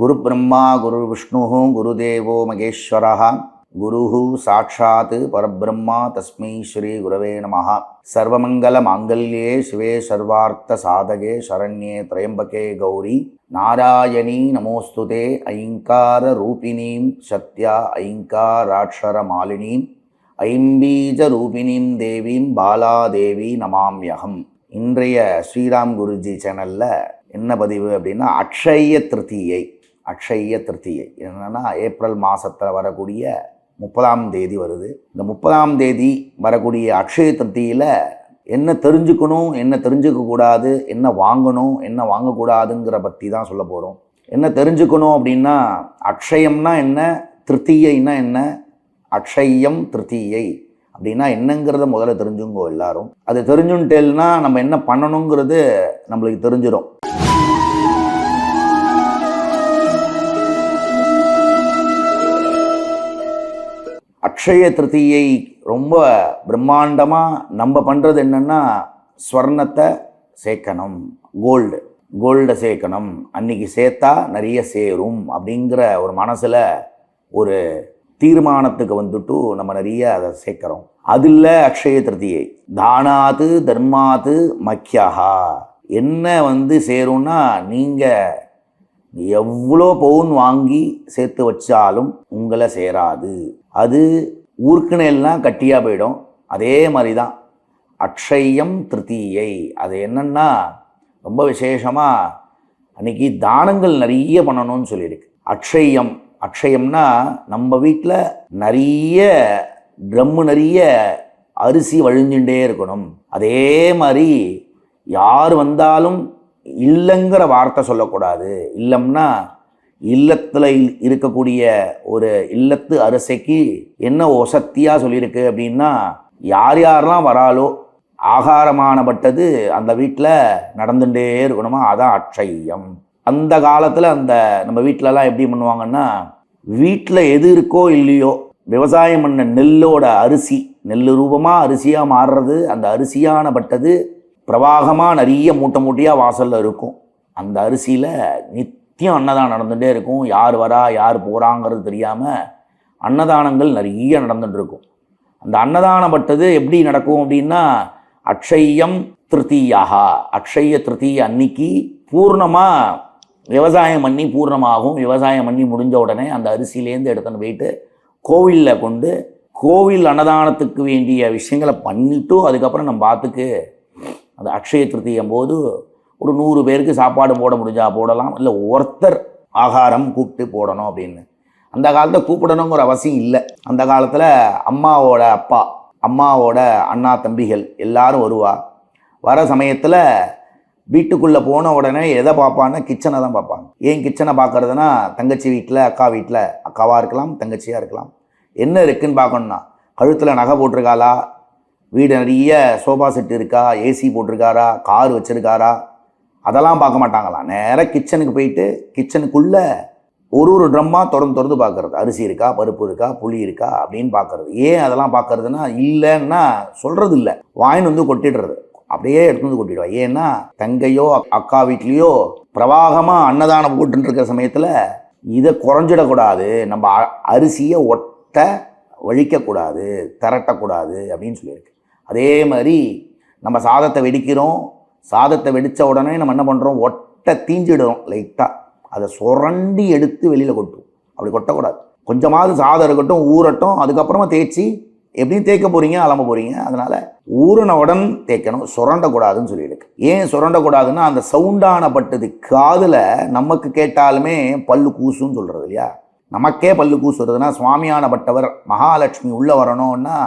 குரு பிரம்மா குரு விஷ்ணு குருதேவோ மகேஸ்வரா குரு சாட்சாத் பரபிரம்மா தஸ்மை ஸ்ரீ குரவே நம சர்வமங்கல மாங்கல்யே சிவே சர்வார்த்த சாதகே சரண்யே திரையம்பகே கௌரி. நாராயணி நமோஸ்துதே ஐங்கார ரூபிணீம் சத்யா ஐங்காராட்சர மாலினீம் ஐம்பீஜ ரூபிணீம் தேவீம் பாலாதேவி நமாம்யகம். இன்றைய ஸ்ரீராம் குருஜி சேனலில் என்ன பதிவு அப்படின்னா அக்ஷய திருத்தியை. அக்ஷய திருத்தியை. என்னென்னா ஏப்ரல் மாதத்தில் வரக்கூடிய முப்பதாம் தேதி வருது. இந்த முப்பதாம் தேதி வரக்கூடிய அக்ஷய திருத்தியில் என்ன தெரிஞ்சுக்கணும் என்ன தெரிஞ்சுக்கக்கூடாது என்ன வாங்கணும் என்ன வாங்கக்கூடாதுங்கிற பற்றி தான் சொல்ல போகிறோம் என்ன தெரிஞ்சுக்கணும் அப்படின்னா அக்ஷயம்னா என்ன திருத்தியைனா என்ன அக்ஷயம் திருத்தியை அப்படின்னா என்னங்கிறத முதல்ல தெரிஞ்சுங்கோ எல்லாரும். அது தெரிஞ்சுன்ட்டேல்னா நம்ம என்ன பண்ணணுங்கிறது நம்மளுக்கு தெரிஞ்சிடும் அக்ஷய திருத்தியை ரொம்ப பிரம்மாண்டமாக நம்ம பண்ணுறது என்னென்னா ஸ்வர்ணத்தை சேர்க்கணும். கோல்டு கோல்டை சேர்க்கணும். அன்னைக்கு சேர்த்தா நிறைய சேரும் அப்படிங்கிற ஒரு மனசில் ஒரு தீர்மானத்துக்கு வந்துட்டு நம்ம நிறைய அதை சேர்க்குறோம். அதில் அக்ஷய திருத்தியை தானாது தர்மாத்து மக்கியாகா என்ன வந்து சேரும்னா நீங்கள் எவ்வளோ பவுன் வாங்கி சேர்த்து வச்சாலும் உங்களை சேராது. அது ஊர்க்கணையெல்லாம் கட்டியாக போயிடும். அதே மாதிரி தான் அக்ஷயம் திருத்தீயை. அது என்னன்னா ரொம்ப விசேஷமாக அன்னைக்கு தானங்கள் நிறைய பண்ணணும்னு சொல்லியிருக்கு. அக்ஷயம். அக்ஷயம்னா நம்ம வீட்டில் நிறைய ட்ரம்மு நிறைய அரிசி வழிஞ்சுட்டே இருக்கணும். அதே மாதிரி யார் வந்தாலும் இல்லைங்கிற வார்த்தை சொல்லக்கூடாது. இல்லம்னா இல்லத்தில் இருக்கக்கூடிய ஒரு இல்லத்து அரிசைக்கு என்ன ஒசத்தியாக சொல்லியிருக்கு அப்படின்னா யார் யாரெல்லாம் வராலோ ஆகாரமானப்பட்டது அந்த வீட்டில் நடந்துகிட்டே இருக்கணுமா? அதான் அட்சயம். அந்த காலத்தில் அந்த நம்ம வீட்டிலலாம் எப்படி பண்ணுவாங்கன்னா வீட்டில் எது இருக்கோ இல்லையோ விவசாயம் பண்ண நெல்லோட அரிசி நெல் ரூபமாக அரிசியாக மாறுறது அந்த அரிசியானப்பட்டது பிரவாகமாக நிறைய மூட்டை மூட்டையாக வாசலில் இருக்கும். அந்த அரிசியில் நித்தியம் அன்னதானம் நடந்துகிட்டே இருக்கும். யார் வரா யார் போகிறாங்கிறது தெரியாமல் அன்னதானங்கள் நிறைய நடந்துட்டுருக்கும். அந்த அன்னதானப்பட்டது எப்படி நடக்கும் அப்படின்னா அக்ஷயம் திருத்தீயாகா. அக்ஷய திருத்தீய அன்னைக்கு பூர்ணமாக விவசாயம் பண்ணி பூர்ணமாகும். விவசாயம் பண்ணி முடிஞ்ச உடனே அந்த அரிசியிலேருந்து எடுத்துன்னு போயிட்டு கோவிலில் கொண்டு கோவில் அன்னதானத்துக்கு வேண்டிய விஷயங்களை பண்ணிவிட்டு அதுக்கப்புறம் நம்ம பார்த்துக்கு அந்த அக்ஷய திருத்தியம் போது ஒரு நூறு பேருக்கு சாப்பாடு போட முடிஞ்சால் போடலாம் இல்லை ஒருத்தர் ஆகாரம் கூப்பிட்டு போடணும் அப்படின்னு. அந்த காலத்தில் கூப்பிடணுங்கிற அவசியம் இல்லை. அந்த காலத்தில் அம்மாவோட அப்பா அம்மாவோட அண்ணா தம்பிகள் எல்லாரும் வருவா. வர சமயத்தில் வீட்டுக்குள்ளே போன உடனே எதை பார்ப்பான்னா கிச்சனை தான் பார்ப்பாங்க. ஏன் கிச்சனை பார்க்குறதுனா தங்கச்சி வீட்டில் அக்கா வீட்டில் அக்காவாக இருக்கலாம் தங்கச்சியாக இருக்கலாம். என்ன இருக்குன்னு பார்க்கணுன்னா கழுத்தில் நகை போட்டிருக்காளா வீடு நிறைய சோஃபா செட் இருக்கா ஏசி போட்டிருக்காரா கார் வச்சுருக்காரா? அதெல்லாம் பார்க்க மாட்டாங்களாம். நேராக கிச்சனுக்கு போயிட்டு கிச்சனுக்குள்ளே ஒரு ஒரு ட்ரம்மாக திறந்து திறந்து பார்க்கறது. அரிசி இருக்கா பருப்பு இருக்கா புளி இருக்கா அப்படின்னு பார்க்கறது. ஏன் அதெல்லாம் பார்க்கறதுன்னா இல்லைன்னா சொல்கிறது இல்லை வாயின் வந்து கொட்டிடுறது. அப்படியே எடுத்து வந்து கொட்டிடுவா. ஏன்னா தங்கையோ அக்கா வீட்லேயோ பிரவாகமாக அன்னதானம் போட்டுருக்கிற இருக்கிற சமயத்தில் இதை குறைஞ்சிடக்கூடாது. நம்ம அரிசியை ஒட்ட வழிக்கக்கூடாது திரட்டக்கூடாது அப்படின்னு சொல்லியிருக்கு. அதே மாதிரி நம்ம சாதத்தை வெடிக்கிறோம் சாதத்தை வெடித்த உடனே நம்ம என்ன பண்ணுறோம் ஒட்ட தீஞ்சிடுறோம் லைட்டாக அதை சுரண்டி எடுத்து வெளியில் கொட்டும் அப்படி கொட்டக்கூடாது. கொஞ்சமாவது சாதம் இருக்கட்டும் ஊறட்டும் அதுக்கப்புறமா தேய்ச்சி எப்படியும் தேய்க்க போகிறீங்க அலம்ப போகிறீங்க அதனால் ஊறினவுடன் தேய்க்கணும். சுரண்டக்கூடாதுன்னு சொல்லியிருக்கு. ஏன் சுரண்டக்கூடாதுன்னா அந்த சவுண்டானப்பட்டது காதில் நமக்கு கேட்டாலுமே பல்லு கூசுன்னு சொல்கிறது இல்லையா? நமக்கே பல்லு கூசுறதுன்னா சுவாமியானப்பட்டவர் மகாலட்சுமி உள்ளே வரணும்னா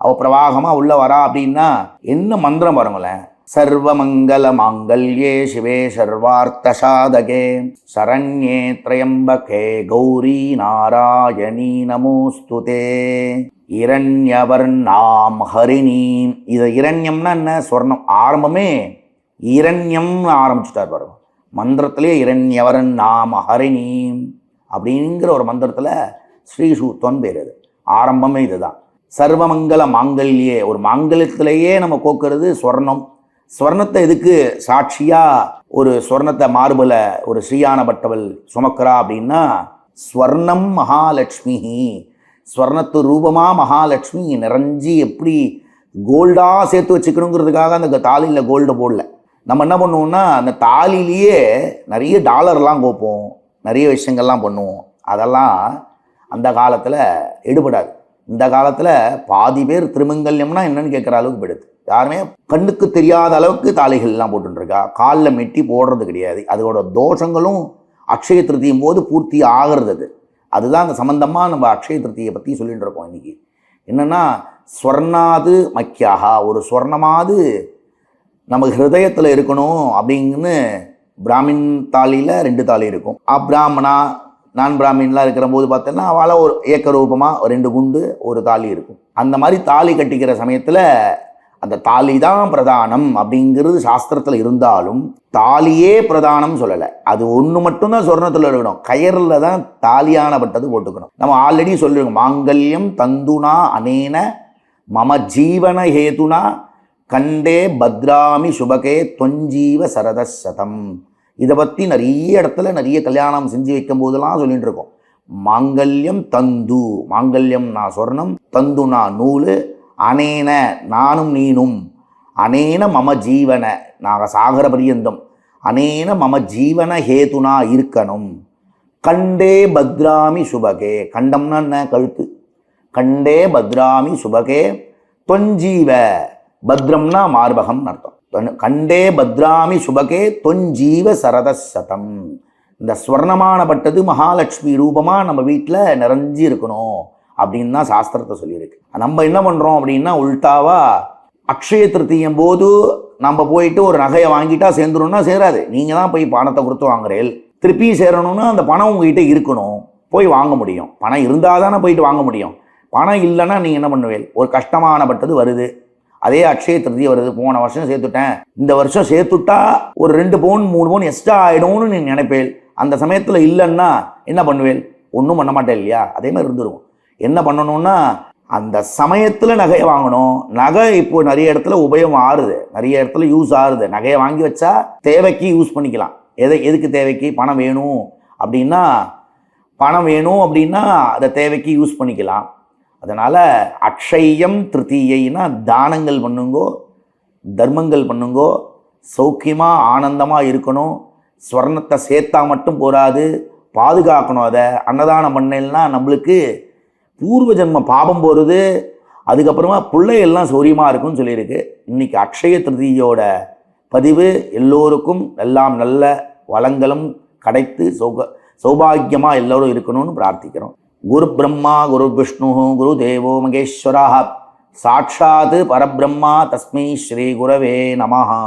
அவ பிரவாகமாக உள்ளே வரா அப்படின்னா என்ன மந்திரம் பாருங்களேன்? சர்வமங்கல மாங்கல்யே சிவே சர்வார்த்த சாதகே சரண்யே திரையம்பகே கௌரி நாராயணி நமோஸ்துதே. இரண்யவர்ணாம் ஹரிணீம். இது இரண்யம்னா என்ன? சொர்ணம். ஆரம்பமே இரண்யம்னு ஆரம்பிச்சுட்டார் பாருங்க. மந்திரத்திலே இரண்யவரன் நாம் ஹரிணீம் அப்படிங்கிற ஒரு மந்திரத்தில் ஸ்ரீசூத்தன் பேர் அது. ஆரம்பமே இதுதான். சர்வமங்கல மாங்கல்யே. ஒரு மாங்கல்யத்திலேயே நம்ம கோக்கிறது ஸ்வர்ணம். ஸ்வர்ணத்தை எதுக்கு சாட்சியாக ஒரு ஸ்வர்ணத்தை மார்பில் ஒரு ஸ்ரீயானப்பட்டவள் சுமக்கிறா அப்படின்னா ஸ்வர்ணம் மகாலட்சுமி ஸ்வர்ணத்து ரூபமாக மகாலட்சுமி நிறைஞ்சி எப்படி கோல்டாக சேர்த்து வச்சுக்கணுங்கிறதுக்காக அந்த தாலியில் கோல்டு போடல. நம்ம என்ன பண்ணுவோம்னா அந்த தாலிலேயே நிறைய டாலர்லாம் கோப்போம். நிறைய விஷயங்கள்லாம் பண்ணுவோம். அதெல்லாம் அந்த காலத்தில் எடுபடாது. இந்த காலத்தில் பாதி பேர் திருமங்கல்யம்னா என்னன்னு கேட்குற அளவுக்கு போயிடுது. யாருமே கண்ணுக்கு தெரியாத அளவுக்கு தாலிகள்லாம் போட்டுருக்கா காலில் மெட்டி போடுறது கிடையாது. அதோட தோஷங்களும் அக்ஷய திருத்தியும் போது பூர்த்தி ஆகிறது அது. அதுதான் அந்த சம்மந்தமாக நம்ம அக்ஷய திருத்தியை பற்றி சொல்லிகிட்டு இருக்கோம் இன்னைக்கு. என்னென்னா ஸ்வர்ணாது மக்கியாகா ஒரு ஸ்வர்ணமாவது நம்ம ஹிருதயத்தில் இருக்கணும் அப்படிங்கன்னு பிராமின் தாலியில் ரெண்டு தாலி இருக்கும். அப்ராமணா நான் பிராமின்லாம் இருக்கிற போது பார்த்தோன்னா அவளை ஒரு ஏக்கர் ரூபமாக ஒரு ரெண்டு குண்டு ஒரு தாலி இருக்கும். அந்த மாதிரி தாலி கட்டிக்கிற சமயத்தில் அந்த தாலி தான் பிரதானம் அப்படிங்கிறது சாஸ்திரத்தில் இருந்தாலும் தாலியே பிரதானம் சொல்லலை. அது ஒன்று மட்டும்தான் சொர்ணத்தில் இருக்கணும். கயரில் தான் தாலியானப்பட்டது போட்டுக்கணும். நம்ம ஆல்ரெடி சொல்லிருக்கோம். மாங்கல்யம் தந்துனா அனேன மம ஜீவன ஹேதுனா கண்டே பத்ராமி சுபகே தொஞ்சீவ சரத சதம் இதை பற்றி நிறைய இடத்துல நிறைய கல்யாணம் செஞ்சு வைக்கும் போதெல்லாம் சொல்லிகிட்டு இருக்கோம். மாங்கல்யம் தந்து மாங்கல்யம் நான் சொர்ணம் தந்து நான் நூல் அனேன நானும் நீனும் அனேன மம ஜீவன நாங்கள் சாகர பரியந்தம் அனேன மம ஜீவன ஹேதுனா இருக்கணும். கண்டே பத்ராமி சுபகே கண்டம்னா என்ன கழுத்து? கண்டே பத்ராமி சுபகே தொஞ்சீவ பத்ரம்னா மார்பகம்னு அர்த்தம். கண்டே பத்ராமி சுபகே தொஞ்சீவ சரத சதம். இந்த ஸ்வர்ணமானப்பட்டது மகாலட்சுமி ரூபமாக நம்ம வீட்டில் நிறைஞ்சு இருக்கணும் அப்படின்னு தான் சாஸ்திரத்தை சொல்லியிருக்கு. நம்ம என்ன பண்ணுறோம் அப்படின்னா உள்டாவா அக்ஷய திருத்தியம் போது நம்ம போயிட்டு ஒரு நகையை வாங்கிட்டா சேர்ந்துருன்னா சேராது. நீங்கள் தான் போய் பணத்தை கொடுத்து வாங்குறேன் திருப்பியும் சேரணும்னா அந்த பணம் உங்ககிட்ட இருக்கணும். போய் வாங்க முடியும். பணம் இருந்தால் தானே போயிட்டு வாங்க முடியும். பணம் இல்லைன்னா நீங்கள் என்ன பண்ணுவேன் ஒரு கஷ்டமானப்பட்டது வருது. அதே அக்ஷய திருதி வருது. போன வருஷம் சேர்த்துட்டேன். இந்த வருஷம் சேர்த்துட்டா ஒரு ரெண்டு பவுன் மூணு பவுன் எக்ஸ்ட்ரா ஆகிடும்னு நீ நினைப்பேன் அந்த சமயத்தில் இல்லைன்னா என்ன பண்ணுவேன் ஒன்றும் பண்ண மாட்டேன் இல்லையா? அதே மாதிரி இருந்துருவோம் என்ன பண்ணணும்னா அந்த சமயத்தில் நகையை வாங்கணும். நகை இப்போ நிறைய இடத்துல உபயோகம் ஆறுது. நிறைய இடத்துல யூஸ் ஆகுது நகையை வாங்கி வச்சா தேவைக்கு யூஸ் பண்ணிக்கலாம். எதை எதுக்கு தேவைக்கு? பணம் வேணும் அப்படின்னா பணம் வேணும் அப்படின்னா அதை தேவைக்கு யூஸ் பண்ணிக்கலாம். அதனால் அக்ஷயம் திருத்தீயைனா தானங்கள் பண்ணுங்கோ தர்மங்கள் பண்ணுங்கோ சௌக்கியமாக ஆனந்தமாக இருக்கணும் ஸ்வர்ணத்தை சேர்த்தா மட்டும் போராது பாதுகாக்கணும் அதை. அன்னதானம் பண்ணலைன்னா நம்மளுக்கு பூர்வ ஜென்ம பாபம் போகிறது அதுக்கப்புறமா பிள்ளைகள்லாம் சௌரியமாக இருக்கும்னு சொல்லியிருக்கு. இன்றைக்கி அக்ஷய திருதியோட பதிவு எல்லோருக்கும் எல்லாம் நல்ல வளங்களும் கிடைத்து சௌக சௌபாகியமாக எல்லோரும் இருக்கணும்னு பிரார்த்திக்கிறோம். குரு பிரம்மா குரு விஷ்ணு குரு தேவோ மகேஸ்வரா சாட்சாத் பரபிரம்மா தஸ்மை ஸ்ரீ குரவே நமஹா.